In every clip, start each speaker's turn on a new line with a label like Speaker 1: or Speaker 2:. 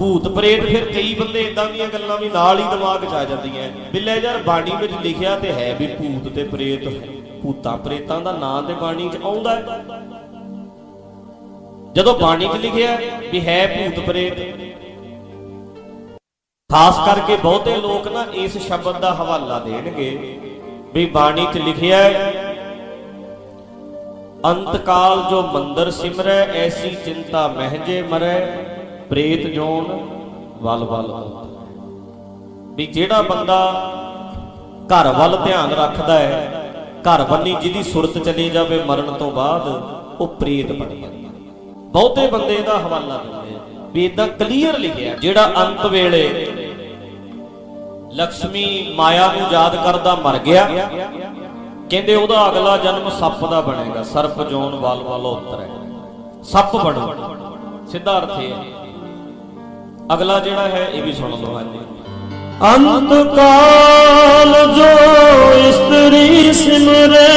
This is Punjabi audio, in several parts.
Speaker 1: ਭੂਤ ਪ੍ਰੇਤ, ਫਿਰ ਕਈ ਬੰਦੇ ਇਦਾਂ ਦੀਆਂ ਗੱਲਾਂ ਵੀ ਨਾਲ ਹੀ ਦਿਮਾਗ 'ਚ ਆ ਜਾਂਦੀਆਂ ਵੀ ਲੈ ਯਾਰ, ਬਾਣੀ ਵਿੱਚ ਲਿਖਿਆ ਤੇ ਹੈ ਵੀ ਭੂਤ ਤੇ ਪ੍ਰੇਤ ਭੂਤਾਂ ਪ੍ਰੇਤਾਂ ਦਾ ਨਾਂ ਤੇ ਬਾਣੀ 'ਚ ਆਉਂਦਾ ਹੈ ਜਦੋਂ ਬਾਣੀ 'ਚ ਲਿਖਿਆ ਵੀ ਹੈ ਭੂਤ ਪ੍ਰੇਤ, ਖਾਸ ਕਰਕੇ ਬਹੁਤੇ ਲੋਕ ਨਾ ਇਸ ਸ਼ਬਦ ਦਾ ਹਵਾਲਾ ਦੇਣਗੇ ਵੀ ਬਾਣੀ 'ਚ ਲਿਖਿਆ ਅੰਤਕਾਲ ਜੋ ਮੰਦਰ ਸਿਮਰੈ, ਐਸੀ ਚਿੰਤਾ ਮਹਿਜੇ ਮਰੈ। ਪ੍ਰੇਤ ਜੋਨ ਵੱਲ ਵਲ ਵੀ ਜਿਹੜਾ ਬੰਦਾ ਘਰ ਵੱਲ ਧਿਆਨ ਰੱਖਦਾ ਹੈ, ਘਰ ਬੰਨੀ ਜਿਹਦੀ ਸੁਰਤ ਚਲੀ ਜਾਵੇ ਮਰਨ ਤੋਂ ਬਾਅਦ, ਉਹ ਪ੍ਰੇਤ ਬਣ ਜਾਂਦਾ ਬਹੁਤੇ ਬੰਦੇ ਦਾ ਹਵਾਲਾ ਦਿੰਦੇ ਆ ਵੀ ਇਦਾਂ ਕਲੀਅਰ ਲਿਖਿਆ ਜਿਹੜਾ ਅੰਤ ਵੇਲੇ ਲక్ష్ਮੀ ਮਾਇਆ ਨੂੰ ਯਾਦ ਕਰਦਾ ਮਰ ਗਿਆ, ਕਹਿੰਦੇ ਉਹਦਾ ਅਗਲਾ ਜਨਮ ਸੱਪ ਦਾ ਬਣੇਗਾ, ਸਰਪ ਜੋਨ ਵਾਲ ਵਾਲ ਉਤਰੈ ਸੱਪ ਬਣੋ। ਸਿੱਧਾ ਅਰਥ ਇਹ ਹੈ ਅਗਲਾ ਜਿਹੜਾ ਹੈ ਇਹ ਵੀ ਸੁਣ ਲਓ ਹਾਂਜੀ।
Speaker 2: ਅੰਤ ਕਾਲ ਜੋ ਇਸਤਰੀ ਸਿਮਰੇ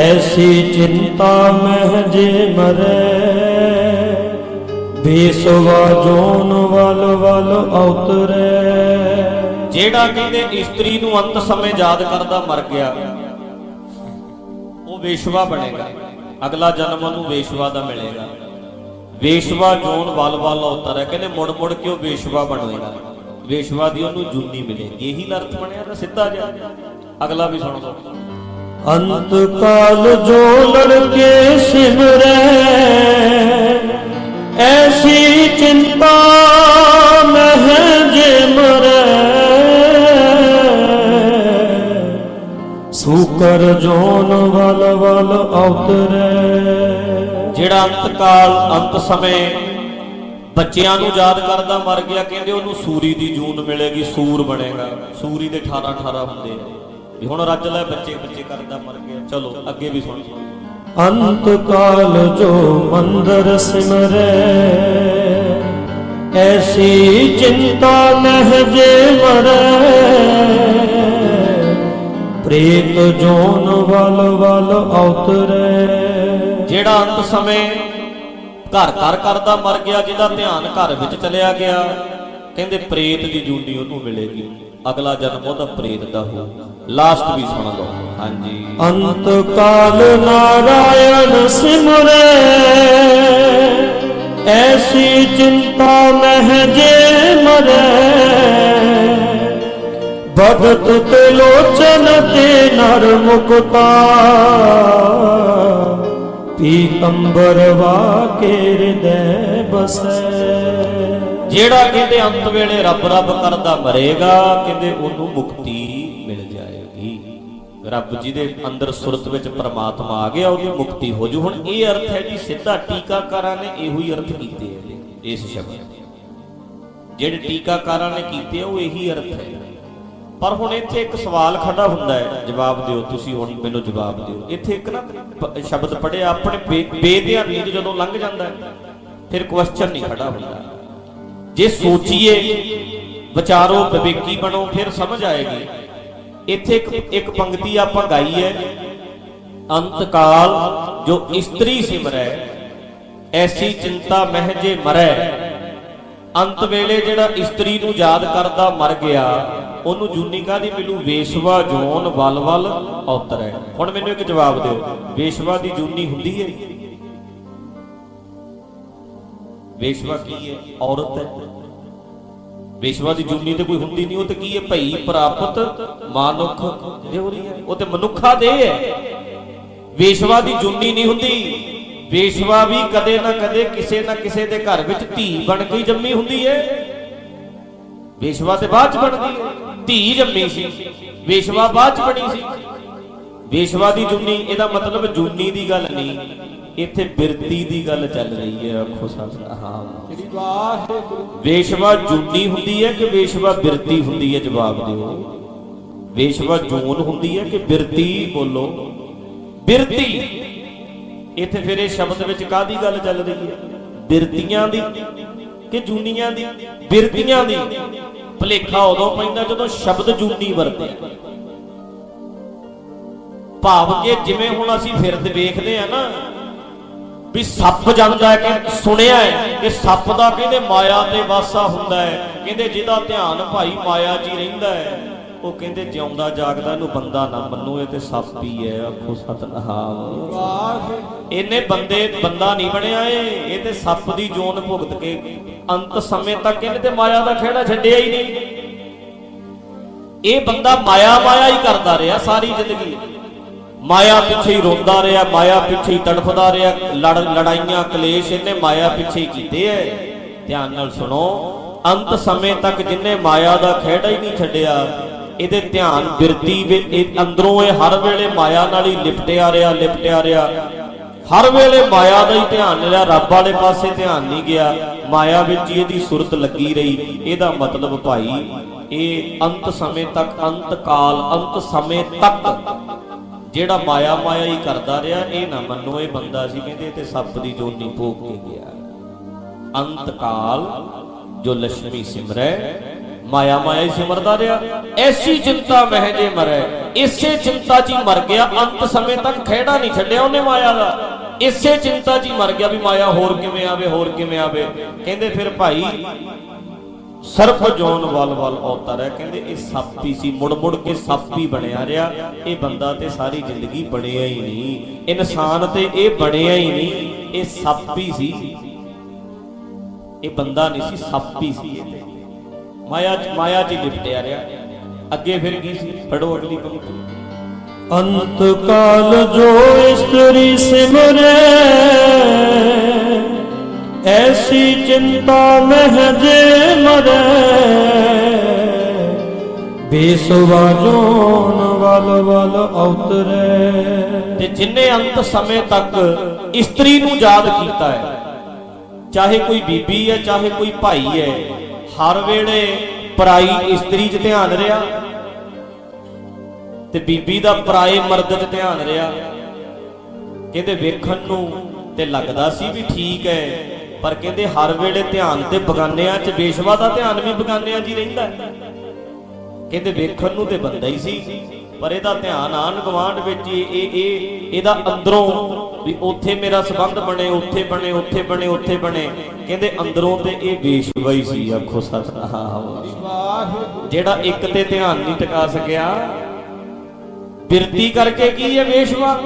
Speaker 2: ਐਸੀ ਚਿੰਤਾ ਮਹਿ ਜੇ ਮਰੇ। ਬੇਸਵਾ ਜੋਨ ਵਲ ਵਲ ਉਤਰੇ
Speaker 1: ਜਿਹੜਾ ਕਹਿੰਦੇ ਇਸਤਰੀ ਨੂੰ ਅੰਤ ਸਮੇਂ ਯਾਦ ਕਰਦਾ ਮਰ ਗਿਆ ਉਹ ਵੇਸ਼ਵਾ ਬਣੇਗਾ। ਅਗਲਾ ਜਨਮ ਉਹਨੂੰ ਵੇਸ਼ਵਾ ਦਾ ਮਿਲੇਗਾ। ਵੇਸ਼ਵਾ ਜੋਨ ਵਲ ਵਲ ਉਤਰ ਹੈ ਕਹਿੰਦੇ ਮੁੜ ਮੁੜ ਕੇ ਵੇਸ਼ਵਾ ਬਣੇਗਾ ਵੇਸ਼ਵਾ ਦੀ ਉਹਨੂੰ ਜੂਨੀ ਮਿਲੇਗੀ। ਇਹੀ ਅਰਥ ਬਣਿਆ ਤਾਂ ਸਿੱਧਾ ਜਿਹਾ। ਅਗਲਾ ਵੀ ਸੁਣ ਲਓ।
Speaker 2: ਅੰਤ ਕਾਲ ਜੋ ਲੜਕੇ ਸਿਮਰੇ, ਐਸੀ ਚਿੰਤਾ ਸੂਕਰ ਜੋਨ ਵਲ ਵਲ ਉਤਰੇ
Speaker 1: ਜਿਹੜਾ ਅੰਤ ਕਾਲ ਅੰਤ ਸਮੇਂ ਬੱਚਿਆਂ ਨੂੰ ਯਾਦ ਕਰਦਾ ਮਰ ਗਿਆ ਕਹਿੰਦੇ ਉਹਨੂੰ ਸੂਰੀ ਦੀ ਜੂਨ ਮਿਲੇਗੀ ਸੂਰ ਬਣੇਗਾ। ਸੂਰੀ ਦੇ 18 18 ਹੁੰਦੇ ਵੀ ਹੁਣ ਰੱਜ ਲੈ ਬੱਚੇ ਬੱਚੇ ਕਰਦਾ ਮਰ ਗਿਆ। ਚਲੋ ਅੱਗੇ ਵੀ ਸੁਣ।
Speaker 2: ਅੰਤ ਕਾਲ ਜੋ ਮੰਦਰ ਸਿਮਰੇ ਐਸੀ ਚਿੰਤਾ ਮਹਿ ਜੇ ਮਰੇ। ਪ੍ਰੇਤ ਜੋਨ ਵਲ ਵਲ ਉਤਰੇ
Speaker 1: ਜਿਹੜਾ ਅੰਤ ਸਮੇਂ ਘਰ ਘਰ ਕਰਦਾ ਮਰ ਗਿਆ ਜਿਹਦਾ ਧਿਆਨ ਘਰ ਵਿੱਚ ਚਲਿਆ ਗਿਆ ਕਹਿੰਦੇ ਪ੍ਰੇਤ ਦੀ ਜੂਨੀ ਉਹਨੂੰ ਮਿਲੇਗੀ। ਅਗਲਾ ਜਨਮ ਉਹਦਾ ਪ੍ਰੇਤ ਦਾ ਹੋ ਲਾਸਟ ਵੀ ਸੁਣ ਲਓ। ਹਾਂਜੀ।
Speaker 2: ਅੰਤ ਕਾਲ ਨਾਰਾਇਣ ਸਿਮਰੇ। ਐਸੀ ਚਿੰਤਾ ਮਹਿ ਜੇ ਮਰੇ। ਭਗਤ ਤੇ ਲੋਚਨ ਤੇ ਨਰ ਮੁਕਤਾ ਪੀਤੰਬਰ ਵਾਕੇ ਹਿਰਦੈ ਬਸੈ
Speaker 1: ਜਿਹੜਾ ਕਹਿੰਦੇ ਅੰਤ ਵੇਲੇ ਰੱਬ ਰੱਬ ਕਰਦਾ ਮਰੇਗਾ, ਕਹਿੰਦੇ ਉਹਨੂੰ ਮੁਕਤੀ ਮਿਲ ਜਾਏਗੀ। ਰੱਬ ਜੀ ਦੇ ਅੰਦਰ ਸੁਰਤ ਵਿੱਚ ਪਰਮਾਤਮਾ ਆ ਗਿਆ, ਉਹਦੀ ਮੁਕਤੀ ਹੋ ਜੂ। ਹੁਣ ਇਹ ਅਰਥ ਹੈ ਜੀ, ਸਿੱਧਾ ਟੀਕਾਕਾਰਾਂ ਨੇ ਇਹੋ ਹੀ ਅਰਥ ਕੀਤੇ ਹੈ ਇਸ ਸ਼ਬਦ ਜਿਹੜੇ ਟੀਕਾਕਾਰਾਂ ਨੇ ਕੀਤੇ ਉਹ ਇਹੀ ਅਰਥ ਹੈ। ਪਰ ਹੁਣ ਇੱਥੇ ਇੱਕ ਸਵਾਲ ਖੜਾ ਹੁੰਦਾ ਹੈ, ਜਵਾਬ ਦਿਓ, ਤੁਸੀਂ ਹੁਣ ਮੈਨੂੰ ਜਵਾਬ ਦਿਓ। ਇੱਥੇ ਇੱਕ ਨਾ ਸ਼ਬਦ ਪੜਿਆ ਆਪਣੇ ਬੇਧਿਆਨੀ ਜਦੋਂ ਲੰਘ ਜਾਂਦਾ ਹੈ, ਫਿਰ ਕੁਐਸਚਨ ਨਹੀਂ ਖੜਾ ਹੁੰਦਾ ਜੇ ਸੋਚੀਏ, ਵਿਚਾਰੋ ਵਿਵੇਕੀ ਬਣੋ, ਫਿਰ ਸਮਝ ਆਏਗੀ। ਇੱਥੇ ਇੱਕ ਇੱਕ ਪੰਕਤੀ ਆਪਾਂ ਗਾਈ ਹੈ ਅੰਤ ਜੋ ਇਸਤਰੀ ਸਿਮਰੈ ਐਸੀ ਚਿੰਤਾ ਮਹਿ ਜੇ ਮਰੈ। ਅੰਤ ਵੇਲੇ ਜਿਹੜਾ ਇਸਤਰੀ ਨੂੰ ਯਾਦ ਕਰਦਾ ਮਰ ਗਿਆ ਉਹਨੂੰ ਜੂਨੀ ਕਾਦੀ ਮਿਲੂ? ਵੇਸ਼ਵਾ ਜੋਨ ਵਲ ਵਲ ਉਤਰੈ ਹੁਣ ਮੈਨੂੰ ਇੱਕ ਜਵਾਬ ਦਿਓ। ਵੇਸ਼ਵਾ ਦੀ ਜੂਨੀ ਹੁੰਦੀ ਹੈ? ਵੇਸ਼ਵਾ ਕੀ ਹੈ? ਔਰਤ ਹੈ। ਵੇਸ਼ਵਾ ਦੀ ਜੂਨੀ ਤੇ ਕੋਈ ਹੁੰਦੀ ਨਹੀਂ। ਉਹ ਤੇ ਕੀ ਹੈ? ਭਈ ਪ੍ਰਾਪਤ ਮਾਨੁਖ ਦੇਵਰੀ ਹੈ। ਉਹ ਤੇ ਮਨੁੱਖਾ ਦੇ ਹੈ। ਵੇਸ਼ਵਾ ਦੀ ਜੁਨੀ ਨਹੀਂ ਹੁੰਦੀ। ਵੇਸ਼ਵਾ ਵੀ ਕਦੇ ਨਾ ਕਦੇ ਕਿਸੇ ਨਾ ਕਿਸੇ ਦੇ ਘਰ ਵਿੱਚ ਧੀ ਬਣ ਕੇ ਜੰਮੀ ਹੁੰਦੀ ਹੈ। ਵੇਸ਼ਵਾ ਤੇ ਬਾਅਦ ਚ ਬਣਦੀ ਹੈ। ਧੀ ਜੰਮੀ ਸੀ, ਵੇਸ਼ਵਾ ਬਾਅਦ ਚ ਬਣੀ ਸੀ। ਵੇਸ਼ਵਾ ਦੀ ਜੁਨੀ, ਇਹਦਾ ਮਤਲਬ ਜੁਨੀ ਦੀ ਗੱਲ ਨਹੀਂ, ਇੱਥੇ ਬਿਰਤੀ ਦੀ ਗੱਲ ਚੱਲ ਰਹੀ ਹੈ, ਆਖੋ ਸਾਡਾ
Speaker 2: ਸ੍ਰੀ ਵਾਹਿਗੁਰੂ
Speaker 1: ਵੇਸ਼ਵਾ ਜੂਨੀ ਹੁੰਦੀ ਹੈ ਕਿ ਵੇਸ਼ਵਾ ਬਿਰਤੀ ਹੁੰਦੀ ਹੈ, ਜਵਾਬ ਦਿਓ। ਵੇਸ਼ਵਾ ਜੂਨ ਹੁੰਦੀ ਹੈ ਕਿ ਬਿਰਤੀ ਬੋਲੋ। ਬਿਰਤੀ! ਇੱਥੇ ਫਿਰ ਇਹ ਸ਼ਬਦ ਵਿੱਚ ਕਾਦੀ ਗੱਲ ਚੱਲ ਰਹੀ ਹੈ? ਬਿਰਤੀਆਂ ਦੀ ਕਿ ਜੂਨੀਆਂ ਦੀ? ਬਿਰਤੀਆਂ ਦੀ। ਭਲੇਖਾ ਉਦੋਂ ਪੈਂਦਾ ਜਦੋਂ ਸ਼ਬਦ ਜੂਨੀ ਵਰਤਿਆ ਭਾਵ ਕਿ ਜਿਵੇਂ ਹੁਣ ਅਸੀਂ ਫਿਰਦੇ ਵੇਖਦੇ ਆ ਨਾ ਵੀ ਸੱਪ ਜਾਂਦਾ ਹੈ ਕਿ ਸੁਣਿਆ ਹੈ ਕਿ ਸੱਪ ਦਾ ਕਹਿੰਦੇ ਮਾਇਆ ਤੇ ਵਾਸਾ ਹੁੰਦਾ ਹੈ, ਕਹਿੰਦੇ ਜਿਹਦਾ ਧਿਆਨ ਭਾਈ ਮਾਇਆ 'ਚ ਹੀ ਰਹਿੰਦਾ ਹੈ। ਉਹ ਕਹਿੰਦੇ ਜਿਉਂਦਾ ਜਾਗਦਾ ਨੂੰ ਬੰਦਾ ਨਾ ਮੰਨੋ ਇਹ ਤੇ ਸੱਪ ਹੀ ਹੈ ਆਖੋ ਸਤਨਾਮ। ਇਹਨੇ ਬੰਦੇ, ਬੰਦਾ ਨਹੀਂ ਬਣਿਆ ਇਹ ਇਹ ਤੇ ਸੱਪ ਦੀ ਜੋਨ ਭੁਗਤ ਕੇ ਅੰਤ ਸਮੇਂ ਤੱਕ ਇਹਨੇ ਤੇ ਮਾਇਆ ਦਾ ਖੇੜਾ ਛੱਡਿਆ ਹੀ ਨਹੀਂ। ਇਹ ਬੰਦਾ ਮਾਇਆ ਮਾਇਆ ਹੀ ਕਰਦਾ ਰਿਹਾ ਸਾਰੀ ਜ਼ਿੰਦਗੀ। ਮਾਇਆ ਪਿੱਛੇ ਹੀ ਰੋਂਦਾ ਰਿਹਾ, ਮਾਇਆ ਪਿੱਛੇ ਹੀ ਤੜਫਦਾ ਰਿਹਾ, ਲੜ, ਲੜਾਈਆਂ, ਕਲੇਸ਼ ਇਹਨੇ ਮਾਇਆ ਪਿੱਛੇ ਹੀ ਕੀਤੇ ਐ। ਧਿਆਨ ਨਾਲ ਸੁਣੋ, ਅੰਤ ਸਮੇਂ ਤੱਕ ਜਿੰਨੇ ਮਾਇਆ ਦਾ ਖੇੜਾ ਹੀ ਨਹੀਂ ਛੱਡਿਆ ਇਹਦੇ ਧਿਆਨ ਬਿਰਤੀ ਵਿੱਚ ਅੰਦਰੋਂ ਇਹ ਹਰ ਵੇਲੇ ਮਾਇਆ ਨਾਲ ਹੀ ਲਿਪਟਿਆ ਰਿਹਾ ਲਿਪਟਿਆ ਰਿਹਾ। ਹਰ ਵੇਲੇ ਮਾਇਆ ਦਾ ਹੀ ਧਿਆਨ ਰਿਹਾ, ਰੱਬ ਵਾਲੇ ਪਾਸੇ ਧਿਆਨ ਨਹੀਂ ਗਿਆ। ਮਾਇਆ ਵਿੱਚ ਹੀ ਇਹਦੀ ਸੁਰਤ ਲੱਗੀ ਰਹੀ। ਇਹਦਾ ਮਤਲਬ ਭਾਈ, ਇਹ ਅੰਤ ਸਮੇਂ ਤੱਕ, ਅੰਤ ਕਾਲ, ਅੰਤ ਸਮੇਂ ਤੱਕ ਜਿਹੜਾ ਮਾਇਆ ਮਾਇਆ ਹੀ ਕਰਦਾ ਰਿਹਾ, ਇਹ ਨਾ ਮੰਨੋ, ਇਹ ਬੰਦਾ ਸੀ ਕਹਿੰਦੇ ਤੇ ਸੱਪ ਦੀ ਜੋਨੀ ਭੋਗ ਕੇ ਗਿਆ। ਅੰਤ ਕਾਲ ਜੋ ਲక్ష్ਮੀ ਸਿਮਰੈ ਮਾਇਆ ਮਾਇਆ ਹੀ ਸਿਮਰਦਾ ਰਿਹਾ। ਐਸੀ ਚਿੰਤਾ ਮਹਿ ਜੇ ਮਰੈ। ਇਸੇ ਚਿੰਤਾ 'ਚ ਹੀ ਮਰ ਗਿਆ। ਅੰਤ ਸਮੇਂ ਤੱਕ ਖਹਿੜਾ ਨਹੀਂ ਛੱਡਿਆ ਉਹਨੇ ਮਾਇਆ ਦਾ। ਇਸੇ ਚਿੰਤਾ 'ਚ ਹੀ ਮਰ ਗਿਆ ਵੀ ਮਾਇਆ ਹੋਰ ਕਿਵੇਂ ਆਵੇ, ਹੋਰ ਕਿਵੇਂ ਆਵੇ। ਕਹਿੰਦੇ ਫਿਰ ਭਾਈ, ਸਰਪ ਜੋਨ ਵਲ ਵਲ ਅਵਤਾਰ ਹੈ ਕਹਿੰਦੇ ਇਹ ਸੱਪ ਹੀ ਸੀ। ਮੁੜ ਮੁੜ ਕੇ ਸੱਪ ਹੀ ਬਣਿਆ ਰਿਹਾ। ਇਹ ਬੰਦਾ ਤੇ ਸਾਰੀ ਜ਼ਿੰਦਗੀ ਬਣਿਆ ਹੀ ਨਹੀਂ। ਇਨਸਾਨ ਤੇ ਇਹ ਬਣਿਆ ਹੀ ਨਹੀਂ। ਇਹ ਸੱਪ ਹੀ ਸੀ। ਇਹ ਬੰਦਾ ਨਹੀਂ ਸੀ, ਸੱਪ ਹੀ ਸੀ। ਇਹ ਮਾਇਆ ਚ ਮਾਇਆ ਚ ਲਿਪਟਿਆ ਰਿਹਾ। ਅੱਗੇ ਫਿਰ ਕੀ ਸੀ? ਪੜੋ ਅਗਲੀ ਪੰਕਤੀ।
Speaker 2: ਅੰਤ ਕਾਲ ਜੋ ਇਸਤਰੀ ਸਿਮਰੇ ਐਸੀ ਚਿੰਤਾ ਮਹਿ ਜੇ ਮਰੇ। ਬੇਸਵਾ ਜੋਨ ਵਲ ਵਲ ਉਤਰੇ
Speaker 1: ਤੇ ਜਿਨੇ ਅੰਤ ਸਮੇਂ ਤੱਕ ਇਸਤਰੀ ਨੂੰ ਯਾਦ ਕੀਤਾ ਹੈ ਚਾਹੇ ਕੋਈ ਬੀਬੀ ਹੈ ਚਾਹੇ ਕੋਈ ਭਾਈ ਹੈ ਹਰ ਵੇਲੇ ਪਰਾਈ ਇਸਤਰੀ 'ਚ ਧਿਆਨ ਰਿਹਾ ਤੇ ਬੀਬੀ ਦਾ ਪਰਾਏ ਮਰਦ 'ਚ ਧਿਆਨ ਰਿਹਾ। ਕਹਿੰਦੇ ਵੇਖਣ ਨੂੰ ਤੇ ਲੱਗਦਾ ਸੀ ਵੀ ਠੀਕ ਹੈ, ਪਰ ਕਹਿੰਦੇ ਹਰ ਵੇਲੇ ਧਿਆਨ ਤੇ ਬਗਾਨਿਆਂ 'ਚ ਬੇਸ਼ਵਾ ਦਾ ਧਿਆਨ ਵੀ ਬਗਾਨਿਆਂ 'ਚ ਹੀ ਰਹਿੰਦਾ ਕਹਿੰਦੇ ਵੇਖਣ ਨੂੰ ਤੇ ਬੰਦਾ ਹੀ ਸੀ। ਪਰ ਇਹਦਾ ਧਿਆਨ ਆਨ ਗਵਾਂਡ ਵਿੱਚ ਹੀ ਇਹ ਇਹ ਇਹਦਾ ਅੰਦਰੋਂ ਵੀ ਉੱਥੇ ਮੇਰਾ ਸੰਬੰਧ ਬਣੇ, ਉੱਥੇ ਬਣੇ ਉੱਥੇ ਬਣੇ ਉੱਥੇ ਬਣੇ। ਕਹਿੰਦੇ ਅੰਦਰੋਂ ਤੇ ਇਹ ਵੇਸ਼ਵਾ ਸੀ, ਆਖੋ ਸਤਨਾਮ। ਜਿਹੜਾ ਇੱਕ ਤੇ ਧਿਆਨ ਨਹੀਂ ਟਿਕਾ ਸਕਿਆ, ਬਿਰਤੀ ਕਰਕੇ ਕੀ ਹੈ ਵੇਸ਼ਵਾ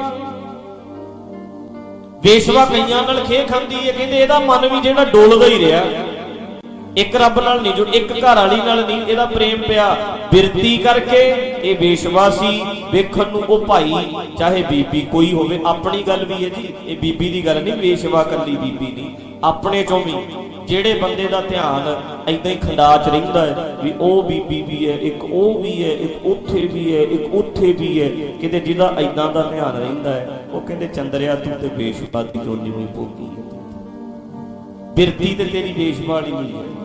Speaker 1: ਵੇਸ਼ਵਾ ਕਈਆਂ ਨਾਲ ਖੇ ਖਾਂਦੀ ਹੈ, ਕਹਿੰਦੇ ਇਹਦਾ ਮਨ ਵੀ ਜਿਹੜਾ ਡੋਲਦਾ ਹੀ ਰਿਹਾ। ਇੱਕ ਰੱਬ ਨਾਲ ਨਹੀਂ ਜੁੜ, ਇੱਕ ਘਰ ਵਾਲੀ ਨਾਲ ਨਹੀਂ, ਇਹਦਾ ਪ੍ਰੇਮ ਪਿਆ। ਬਿਰਤੀ ਕਰਕੇ ਇਹ ਵੇਸ਼ਵਾਸੀ ਵੇਖਣ ਨੂੰ ਉਹ ਭਾਈ, ਚਾਹੇ ਬੀਬੀ ਕੋਈ ਹੋਵੇ, ਆਪਣੀ ਗੱਲ ਵੀ ਹੈ ਜੀ, ਇਹ ਬੀਬੀ ਦੀ ਗੱਲ ਨਹੀਂ ਵੇਸ਼ਵਾ ਕੱਲੀ ਬੀਬੀ ਨਹੀਂ ਆਪਣੇ ਚੋਂ ਵੀ। ਜਿਹੜੇ ਬੰਦੇ ਦਾ ਧਿਆਨ ਐਦਾਂ ਹੀ ਖੰਡਾ ਚ ਰਹਿੰਦਾ ਹੈ ਵੀ ਉਹ ਬੀਬੀ ਵੀ ਹੈ, ਇੱਕ ਉਹ ਵੀ ਹੈ, ਇੱਕ ਉੱਥੇ ਵੀ ਹੈ, ਇੱਕ ਉੱਥੇ ਵੀ ਹੈ, ਕਿਤੇ ਜਿਹਦਾ ਐਦਾਂ ਦਾ ਧਿਆਨ ਰਹਿੰਦਾ ਹੈ, ਉਹ ਕਹਿੰਦੇ ਚੰਦਰਿਆ ਤੂੰ ਤੇ ਵੇਸ਼ਵਾ ਦੀ ਜੋਨੀ ਹੋਈ ਭੋਗੀ ਹੈ। ਬਿਰਤੀ ਤੇ ਤੇਰੀ ਵੇਸ਼ਵਾ ਵਾਲੀ ਨਹੀਂ ਹੈ।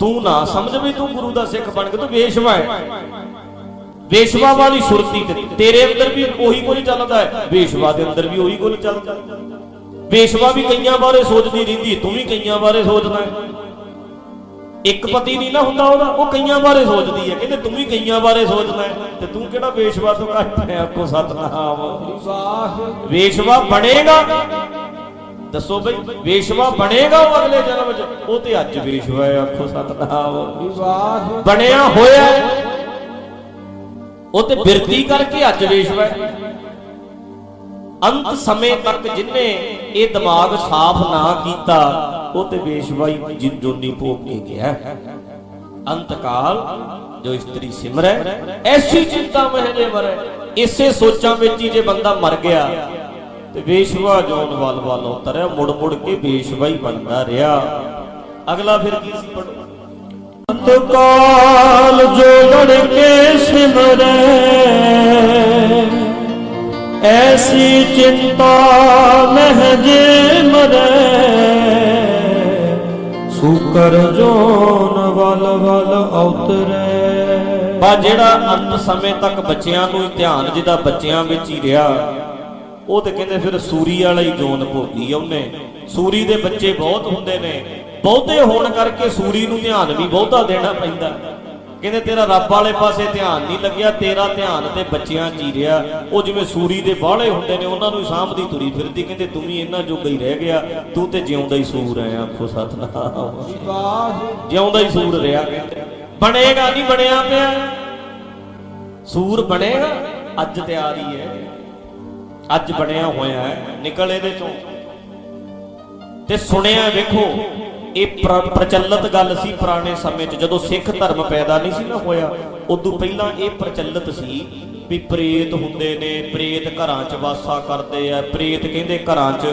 Speaker 1: ਤੂੰ ਨਾ ਸਮਝ ਵੀ ਤੂੰ ਗੁਰੂ ਦਾ ਸਿੱਖ ਬਣ ਕੇ ਤੂੰ ਵੇਸ਼ਵਾ ਹੈ। ਵੇਸ਼ਵਾ ਵਾਲੀ ਸੁਰਤੀ ਤੇ ਤੇਰੇ ਅੰਦਰ ਵੀ ਉਹੀ ਕੁਝ ਚੱਲਦਾ ਹੈ। ਵੇਸ਼ਵਾ ਦੇ ਅੰਦਰ ਵੀ ਉਹੀ ਕੁਝ ਚੱਲਦਾ ਵੇਸ਼ਵਾ ਵੀ ਕਈਆਂ ਬਾਰੇ ਸੋਚਦੀ ਰਹਿੰਦੀ ਤੂੰ ਵੀ ਕਈਆਂ ਬਾਰੇ ਸੋਚਦਾ ਹੈ। ਇੱਕ ਪਤੀ ਨਹੀਂ ਨਾ ਹੁੰਦਾ ਉਹਦਾ ਉਹ ਕਈਆਂ ਬਾਰੇ ਸੋਚਦੀ ਹੈ। ਕਹਿੰਦੇ ਤੂੰ ਵੀ ਕਈਆਂ ਬਾਰੇ ਸੋਚਦਾ ਹੈ ਤੇ ਤੂੰ ਕਿਹੜਾ ਵੇਸ਼ਵਾ ਤੋਂ ਘੱਟ ਹੈ ਆਖੋ ਸਤਨਾਮ। ਵੇਸ਼ਵਾ ਬਣੇਗਾ। ਦੱਸੋ ਬਈ, ਵੇਸ਼ਵਾ ਬਣੇਗਾ ਉਹ ਅਗਲੇ ਜਨਮ ਚ? ਉਹ ਤੇ ਅੱਜ ਵੇਸ਼ਵਾ ਹੈ, ਆਖੋ ਸਤਨਾਮ। ਬਣਿਆ ਹੋਇਆ ਉਹ ਤੇ ਬਿਰਤੀ ਕਰਕੇ ਅੱਜ ਵੇਸ਼ਵਾ ਹੈ। ਅੰਤ ਸਮੇਂ ਤੱਕ ਜਿਨੇ ਇਹ ਦਿਮਾਗ ਸਾਫ਼ ਨਾ ਕੀਤਾ, ਉਹ ਤੇ ਵੇਸ਼ਵਾਈ ਜਿਨ ਭੋਗ ਕੇ ਗਿਆ। ਅੰਤ ਜੋ ਇਸਤਰੀ ਸਿਮਰੈ ਐਸੀ ਚਿੰਤਾ ਮਹਿ ਜੇ ਮਰੈ ਇਸੇ ਸੋਚਾਂ ਵਿੱਚ ਹੀ ਜੇ ਬੰਦਾ ਮਰ ਗਿਆ ਤੇ ਵੇਸ਼ਵਾ ਜੋਨ ਵੱਲ ਵੱਲ ਉਤਰਿਆ ਮੁੜ ਮੁੜ ਕੇ ਵੇਸ਼ਵਾ ਹੀ ਬਣਦਾ ਰਿਹਾ। ਅਗਲਾ ਫਿਰ ਕੀ ਸੀ ਪੜੋ
Speaker 2: ਅੰਤ ਕਾਲ ਜੋ ਲੜ ਕੇ ਸਿਮਰੇ। ਐਸੀ ਚਿੰਤਾ ਮਹਿ ਜੇ ਮਰੇ। ਸੂਕਰ ਜੋਨ ਵਲ ਵਲ ਉਤਰੇ।
Speaker 1: ਬਾ ਜਿਹੜਾ ਅੰਤ ਸਮੇਂ ਤੱਕ ਬੱਚਿਆਂ ਨੂੰ ਧਿਆਨ ਜਿਹਦਾ ਬੱਚਿਆਂ ਵਿੱਚ ਹੀ ਰਿਹਾ ਉਹ ਤੇ ਕਹਿੰਦੇ ਫਿਰ ਸੂਰੀ ਵਾਲਾ ਹੀ ਜੋਨ ਭੋਗੀ ਆ ਉਹਨੇ। ਸੂਰੀ ਦੇ ਬੱਚੇ ਬਹੁਤ ਹੁੰਦੇ ਨੇ। ਬਹੁਤੇ ਹੋਣ ਕਰਕੇ ਸੂਰੀ ਨੂੰ ਧਿਆਨ ਵੀ ਬਹੁਤਾ ਦੇਣਾ ਪੈਂਦਾ। ਕਹਿੰਦੇ ਤੇਰਾ ਰੱਬ ਵਾਲੇ ਪਾਸੇ ਧਿਆਨ ਨਹੀਂ ਲੱਗਿਆ, ਤੇਰਾ ਧਿਆਨ ਤੇ ਬੱਚਿਆਂ 'ਚ ਹੀ ਰਿਹਾ। ਉਹ ਜਿਵੇਂ ਸੂਰੀ ਦੇ ਬਾਹਲੇ ਹੁੰਦੇ ਨੇ, ਉਹਨਾਂ ਨੂੰ ਸਾਂਭਦੀ ਤੁਰੀ ਫਿਰਦੀ। ਕਹਿੰਦੇ ਤੂੰ ਵੀ ਇਹਨਾਂ ਜੋਗਾ ਹੀ ਰਹਿ ਗਿਆ। ਤੂੰ ਤੇ ਜਿਉਂਦਾ ਹੀ ਸੂਰ ਐ, ਆਖੋ ਸਤਨਾਮ। ਜਿਉਂਦਾ ਹੀ ਸੂਰ ਰਿਹਾ। ਬਣੇਗਾ ਨਹੀਂ ਬਣਿਆ ਪਿਆ। ਸੂਰ ਬਣੇਗਾ, ਅੱਜ ਤਿਆਰੀ ਹੈ। ਅੱਜ ਬਣਿਆ ਹੋਇਆ ਹੈ। ਨਿਕਲ ਇਹਦੇ ਚੋਂ। ਤੇ ਸੁਣਿਆ ਵੇਖੋ, ਇਹ ਪ੍ਰ- ਪ੍ਰਚਲਿਤ ਗੱਲ ਸੀ ਪੁਰਾਣੇ ਸਮੇਂ 'ਚ। ਜਦੋਂ ਸਿੱਖ ਧਰਮ ਪੈਦਾ ਨਹੀਂ ਸੀ ਨਾ ਹੋਇਆ, ਉਦੋਂ ਪਹਿਲਾਂ ਇਹ ਪ੍ਰਚਲਿਤ ਸੀ ਵੀ ਪ੍ਰੇਤ ਹੁੰਦੇ ਨੇ, ਪ੍ਰੇਤ ਘਰਾਂ 'ਚ ਵਾਸਾ ਕਰਦੇ ਆ। ਪ੍ਰੇਤ ਕਹਿੰਦੇ ਘਰਾਂ 'ਚ,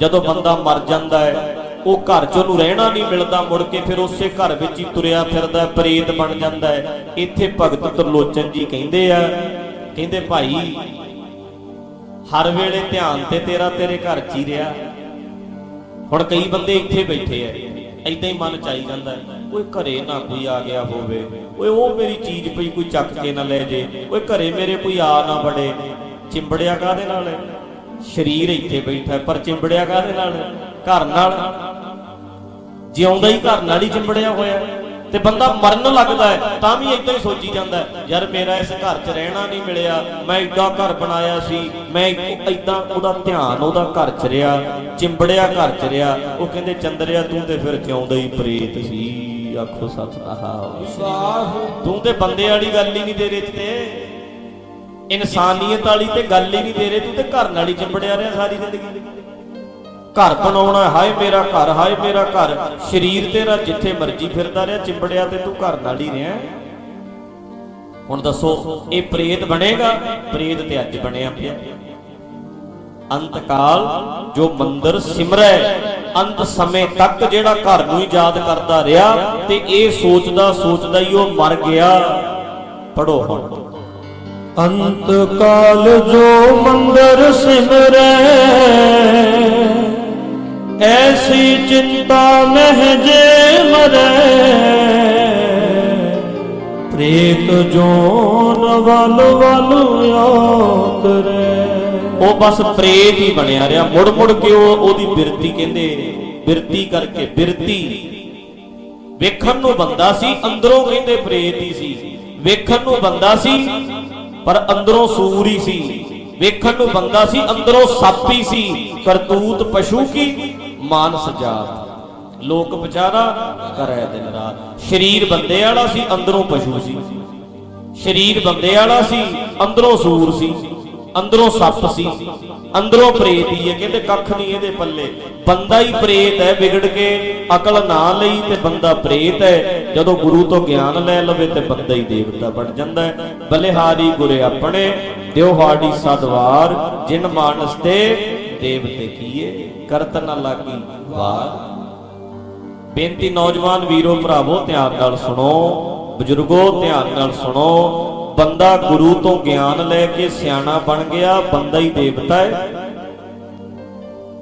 Speaker 1: ਜਦੋਂ ਬੰਦਾ ਮਰ ਜਾਂਦਾ ਹੈ, ਉਹ ਘਰ 'ਚ ਉਹਨੂੰ ਰਹਿਣਾ ਨਹੀਂ ਮਿਲਦਾ, ਮੁੜ ਕੇ ਫਿਰ ਉਸੇ ਘਰ ਵਿੱਚ ਹੀ ਤੁਰਿਆ ਫਿਰਦਾ ਪ੍ਰੇਤ ਬਣ ਜਾਂਦਾ ਹੈ। ਇੱਥੇ ਭਗਤ ਤਰਲੋਚਨ ਜੀ ਕਹਿੰਦੇ ਆ, ਕਹਿੰਦੇ ਭਾਈ ਹਰ ਵੇਲੇ ਧਿਆਨ ਤੇ ਤੇਰਾ ਤੇਰੇ ਘਰ 'ਚ ਹੀ ਰਿਹਾ। ਹੁਣ ਕਈ ਬੰਦੇ ਇੱਥੇ ਬੈਠੇ ਐ ਐਦਾਂ ਹੀ ਮਨ ਚ ਆਈ ਜਾਂਦਾ ਹੈ, ਓਏ ਘਰੇ ਨਾ ਕੋਈ ਆ ਗਿਆ ਹੋਵੇ ਓਏ ਉਹ ਮੇਰੀ ਚੀਜ਼ ਪਈ ਕੋਈ ਚੱਕ ਕੇ ਨਾ ਲੈ ਜੇ ਓਏ ਘਰੇ ਮੇਰੇ ਕੋਈ ਆ ਨਾ ਬੜੇ ਚਿੰਬੜਿਆ ਕਾਦੇ ਨਾਲ? ਹੈ? ਸਰੀਰ ਇੱਥੇ ਬੈਠਾ ਪਰ ਚਿੰਬੜਿਆ ਕਾਦੇ ਨਾਲ? ਘਰ ਨਾਲ। ਜਿਉਂਦਾ ਹੀ ਘਰ ਨਾਲ ਹੀ ਚਿੰਬੜਿਆ ਹੋਇਆ। ਤੇ ਬੰਦਾ ਮਰਨ ਲੱਗਦਾ ਹੈ ਤਾਂ ਵੀ ਇਦਾਂ ਹੀ ਸੋਚੀ ਜਾਂਦਾ ਹੈ, ਯਾਰ ਮੇਰਾ ਇਸ ਘਰ 'ਚ ਰਹਿਣਾ ਨਹੀਂ ਮਿਲਿਆ ਮੈਂ ਏਡਾ ਘਰ ਬਣਾਇਆ ਸੀ ਮੈਂ ਇਦਾਂ ਉਹਦਾ ਧਿਆਨ ਉਹਦਾ ਘਰ 'ਚ ਰਿਹਾ ਚਿੰਬੜਿਆ ਘਰ 'ਚ ਰਿਹਾ ਉਹ ਕਹਿੰਦੇ ਚੰਦਰਿਆ ਤੂੰ ਤੇ ਫਿਰ ਜਿਉਂਦਾ ਹੀ ਪ੍ਰੇਤ ਸੀ ਆਖੋ ਸਤਨਾਮ। ਤੂੰ ਤੇ ਬੰਦੇ ਵਾਲੀ ਗੱਲ ਹੀ ਨਹੀਂ ਤੇਰੇ 'ਚ ਤੇ। ਇਨਸਾਨੀਅਤ ਵਾਲੀ ਤੇ ਗੱਲ ਹੀ ਨਹੀਂ ਦੇ ਰਹੇ ਤੂੰ ਤੇ ਘਰ ਨਾਲ ਹੀ ਚਿੰਬੜਿਆ ਰਿਹਾ ਸਾਰੀ ਜ਼ਿੰਦਗੀ। ਘਰ ਬਣਾਉਣਾ, ਹਾਏ ਮੇਰਾ ਘਰ, ਹਾਏ ਮੇਰਾ ਘਰ। ਸਰੀਰ ਤੇਰਾ ਜਿੱਥੇ ਮਰਜ਼ੀ ਫਿਰਦਾ ਰਿਹਾ, ਚਿੰਬੜਿਆ ਤੇ ਤੂੰ ਘਰ ਨਾਲ ਹੀ ਰਿਹਾ। ਹੁਣ ਦੱਸੋ, ਇਹ ਪ੍ਰੇਤ ਬਣੇਗਾ? ਪ੍ਰੇਤ ਤੇ ਅੱਜ ਬਣਿਆ ਪਿਆ। ਅੰਤ ਜੋ ਮੰਦਰ ਸਿਮਰੈ, ਅੰਤ ਸਮੇਂ ਤੱਕ ਜਿਹੜਾ ਘਰ ਨੂੰ ਹੀ ਯਾਦ ਕਰਦਾ ਰਿਹਾ ਤੇ ਇਹ ਸੋਚਦਾ ਸੋਚਦਾ ਹੀ ਉਹ ਮਰ ਗਿਆ। ਪੜੋ ਹੁਣ।
Speaker 2: ਅੰਤ ਕਾਲ ਜੋ ਮੰਦਰ ਸਿਮਰੈ ਐਸੀ ਚਿੰਤਾ ਮਹਿ ਜੇ ਪ੍ਰੇਤ ਜੋਨ ਵਲ ਵਲ ਆਤਰੈ
Speaker 1: ਉਹ ਬਸ ਪ੍ਰੇਤ ਹੀ ਬਣਿਆ ਰਿਹਾ। ਮੁੜ ਮੁੜ ਕੇ ਉਹ ਉਹਦੀ ਬਿਰਤੀ ਕਹਿੰਦੇ, ਬਿਰਤੀ ਕਰਕੇ ਬਿਰਤੀ। ਵੇਖਣ ਨੂੰ ਬੰਦਾ ਸੀ, ਅੰਦਰੋਂ ਕਹਿੰਦੇ ਪ੍ਰੇਤ ਹੀ ਸੀ। ਵੇਖਣ ਨੂੰ ਬੰਦਾ ਸੀ, ਪਰ ਅੰਦਰੋਂ ਸੂਰ ਹੀ ਸੀ। ਵੇਖਣ ਨੂੰ ਬੰਦਾ ਸੀ, ਅੰਦਰੋਂ ਸੱਪ ਹੀ ਸੀ। ਕਰਤੂਤ ਪਸ਼ੂ ਕੀ? ਮਾਨਸ ਜਾਤ। ਲੋਕ ਵਿਚਾਰਾ ਕਰੈ ਦਿਨ ਰਾਤ। ਸਰੀਰ ਬੰਦੇ ਵਾਲਾ ਸੀ, ਅੰਦਰੋਂ ਪਸ਼ੂ ਸੀ। ਸਰੀਰ ਬੰਦੇ ਵਾਲਾ ਸੀ, ਅੰਦਰੋਂ ਸੂਰ ਸੀ, ਅੰਦਰੋਂ ਸੱਪ ਸੀ, ਅੰਦਰੋਂ ਪ੍ਰੇਤ ਹੀ ਹੈ। ਕਹਿੰਦੇ ਕੱਖ ਨਹੀਂ ਇਹਦੇ ਪੱਲੇ। ਬੰਦਾ ਹੀ ਪ੍ਰੇਤ ਹੈ, ਵਿਗੜ ਕੇ ਅਕਲ ਨਾ ਲਈ ਤੇ ਬੰਦਾ ਪ੍ਰੇਤ ਹੈ। ਜਦੋਂ ਗੁਰੂ ਤੋਂ ਗਿਆਨ ਲੈ ਲਵੇ ਤੇ ਬੰਦਾ ਹੀ ਦੇਵਤਾ ਬਣ ਜਾਂਦਾ ਹੈ। ਬਲਿਹਾਰੀ ਗੁਰੇ ਆਪਣੇ, ਦਿਓਹਾੜੀ ਸਦਵਾਰ ਜਿਨ ਮਾਨਸ ਤੇ ਦੇਵਤੇ ਕੀਏ ਕਰਤ ਨਾ ਲਾਗੀ ਵਾਰ। ਬੇਨਤੀ ਨੌਜਵਾਨ ਵੀਰੋ, ਭਰਾਵੋ, ਧਿਆਨ ਨਾਲ ਸੁਣੋ, ਬਜ਼ੁਰਗੋ, ਧਿਆਨ ਨਾਲ ਸੁਣੋ। ਬੰਦਾ ਗੁਰੂ ਤੋਂ ਗਿਆਨ ਲੈ ਕੇ ਸਿਆਣਾ ਬਣ ਗਿਆ, ਬੰਦਾ ਹੀ ਦੇਵਤਾ ਹੈ।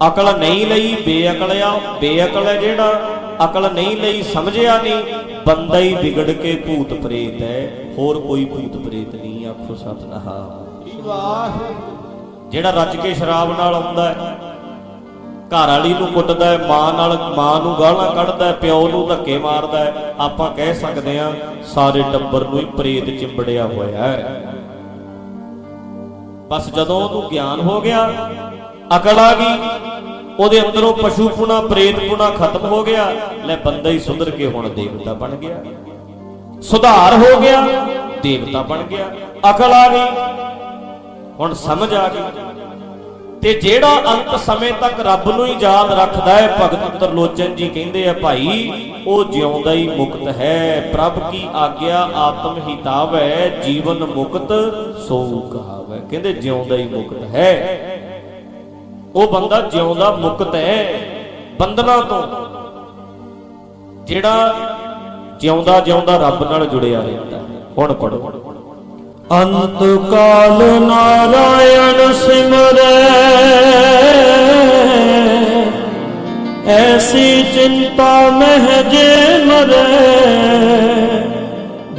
Speaker 1: ਅਕਲ ਨਹੀਂ ਲਈ ਬੇਅਕਲ ਆ, ਬੇਅਕਲ ਹੈ ਜਿਹੜਾ, ਅਕਲ ਨਹੀਂ ਲਈ ਸਮਝਿਆ ਨਹੀਂ, ਬੰਦਾ ਹੀ ਵਿਗੜ ਕੇ ਭੂਤ ਪ੍ਰੇਤ ਹੈ। ਹੋਰ ਕੋਈ ਭੂਤ ਪ੍ਰੇਤ ਨਹੀਂ, ਆਖੋ ਸਤਨਾਮ। ਜਿਹੜਾ ਰੱਜ ਕੇ ਸ਼ਰਾਬ ਨਾਲ ਆਉਂਦਾ ਹੈ, ਘਰ ਵਾਲੀ ਨੂੰ ਕੁੱਟਦਾ ਹੈ, ਮਾਂ ਨਾਲ, ਮਾਂ ਨੂੰ ਗਾਲਾਂ ਕੱਢਦਾ ਹੈ, ਪਿਓ ਨੂੰ ਧੱਕੇ ਮਾਰਦਾ ਹੈ, ਆਪਾਂ ਕਹਿ ਸਕਦੇ ਹਾਂ ਸਾਰੇ ਟੱਬਰ ਨੂੰ ਹੀ ਪ੍ਰੇਤ ਚਿੰਬੜਿਆ ਹੋਇਆ ਹੈ। ਬਸ ਜਦੋਂ ਉਹਨੂੰ ਗਿਆਨ ਹੋ ਗਿਆ, ਅਕਲ ਆ ਗਈ, ਉਹਦੇ ਅੰਦਰੋਂ ਪਸ਼ੂ ਪੁਣਾ, ਪ੍ਰੇਤ ਪੁਣਾ ਖਤਮ ਹੋ ਗਿਆ, ਲੈ ਬੰਦਾ ਹੀ ਸੁਧਰ ਕੇ ਹੁਣ ਦੇਵਤਾ ਬਣ ਗਿਆ। ਸੁਧਾਰ ਹੋ ਗਿਆ, ਦੇਵਤਾ ਬਣ ਗਿਆ, ਅਕਲ ਆ ਗਈ ਹੁਣ ਸਮਝ ਆ ਗਈ। ਤੇ ਜਿਹੜਾ ਅੰਤ ਸਮੇਂ ਤੱਕ ਰੱਬ ਨੂੰ ਹੀ ਯਾਦ ਰੱਖਦਾ ਹੈ, ਭਗਤ ਤਰਲੋਚਨ ਜੀ ਕਹਿੰਦੇ ਆ, ਭਾਈ, ਉਹ ਜਿਉਂਦਾ ਹੀ ਮੁਕਤ ਹੈ। ਪ੍ਰਭ ਕੀ ਆਗਿਆ ਆਤਮ ਹਿਤਾਵੈ ਜੀਵਨ ਮੁਕਤ ਸੋ ਕਹਾਵੈ ਕਹਿੰਦੇ, ਜਿਉਂਦਾ ਹੀ ਮੁਕਤ ਹੈ। ਉਹ ਬੰਦਾ ਜਿਉਂਦਾ ਮੁਕਤ ਹੈ ਬੰਧਨਾਂ ਤੋਂ। ਜਿਹੜਾ ਜਿਉਂਦਾ ਜਿਉਂਦਾ ਰੱਬ ਨਾਲ ਜੁੜਿਆ ਰਹਿੰਦਾ ਹੁਣ ਪੜੋ
Speaker 2: ਅੰਤ ਕਾਲ ਨਾਰਾਇਣ ਸਿਮਰੈ। ਐਸੀ ਚਿੰਤਾ ਮਹਿ ਜੇ ਮਰੈ।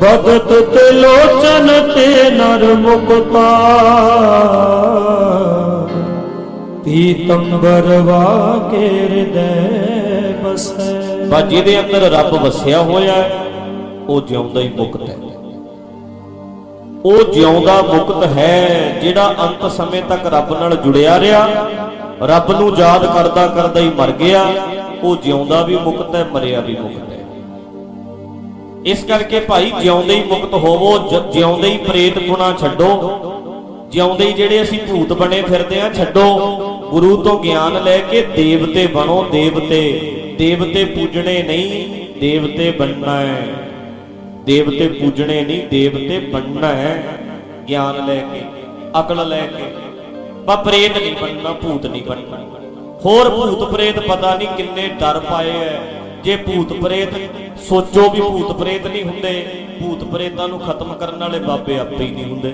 Speaker 2: ਭਗਤ ਤੇ ਲੋਚਨ ਤੇ ਨਰ ਮੁਕਤਾ। ਪੀਤੰਬਰ ਵਾਕੇ ਹਿਰਦੈ ਬਸੈ
Speaker 1: ਬਸ ਜਿਹਦੇ ਅੰਦਰ ਰੱਬ ਵਸਿਆ ਹੋਇਆ, ਉਹ ਜਿਉਂਦਾ ਹੀ ਮੁਕਤ ਹੈ। ਉਹ ਜਿਉਂਦਾ ਮੁਕਤ ਹੈ, ਜਿਹੜਾ ਅੰਤ ਸਮੇਂ ਤੱਕ ਰੱਬ ਨਾਲ ਜੁੜਿਆ ਰਿਹਾ। ਰੱਬ ਨੂੰ ਯਾਦ ਕਰਦਾ ਕਰਦਾ ਹੀ ਮਰ ਗਿਆ। ਉਹ ਜਿਉਂਦਾ ਵੀ ਮੁਕਤ ਹੈ, ਮਰਿਆ ਵੀ ਮੁਕਤ ਹੈ। ਇਸ ਕਰਕੇ ਭਾਈ ਜਿਉਂਦੇ ਹੀ ਮੁਕਤ ਹੋਵੋ ਜਿਉਂਦੇ ਹੀ ਪ੍ਰੇਤ ਗੁਣਾ ਛੱਡੋ। ਜਿਉਂਦੇ ਹੀ ਜਿਹੜੇ ਅਸੀਂ ਭੂਤ ਬਣੇ ਫਿਰਦੇ ਆ ਛੱਡੋ। ਗੁਰੂ ਤੋਂ ਗਿਆਨ ਲੈ ਕੇ ਦੇਵਤੇ ਬਣੋ, ਦੇਵਤੇ। ਦੇਵਤੇ ਪੂਜਣੇ ਨਹੀਂ, ਦੇਵਤੇ ਬਣਨਾ ਹੈ। ਦੇਵਤੇ ਪੂਜਣੇ ਨਹੀਂ, ਦੇਵਤੇ ਬਣਨਾ ਹੈ, ਗਿਆਨ ਲੈ ਕੇ, ਅਕਲ ਲੈ ਕੇ। ਬਾ ਪ੍ਰੇਤ ਨਹੀਂ ਬਣਨਾ, ਭੂਤ ਨਹੀਂ ਬਣਨਾ। ਹੋਰ ਭੂਤ ਪ੍ਰੇਤ ਪਤਾ ਨਹੀਂ ਕਿੰਨੇ ਡਰ ਪਾਏ ਐ। ਜੇ ਭੂਤ ਪ੍ਰੇਤ, ਸੋਚੋ ਵੀ ਭੂਤ ਪ੍ਰੇਤ ਨਹੀਂ ਹੁੰਦੇ। ਭੂਤ ਪ੍ਰੇਤਾਂ ਨੂੰ ਖਤਮ ਕਰਨ ਵਾਲੇ ਬਾਬੇ ਆਪੇ ਹੀ ਨਹੀਂ ਹੁੰਦੇ।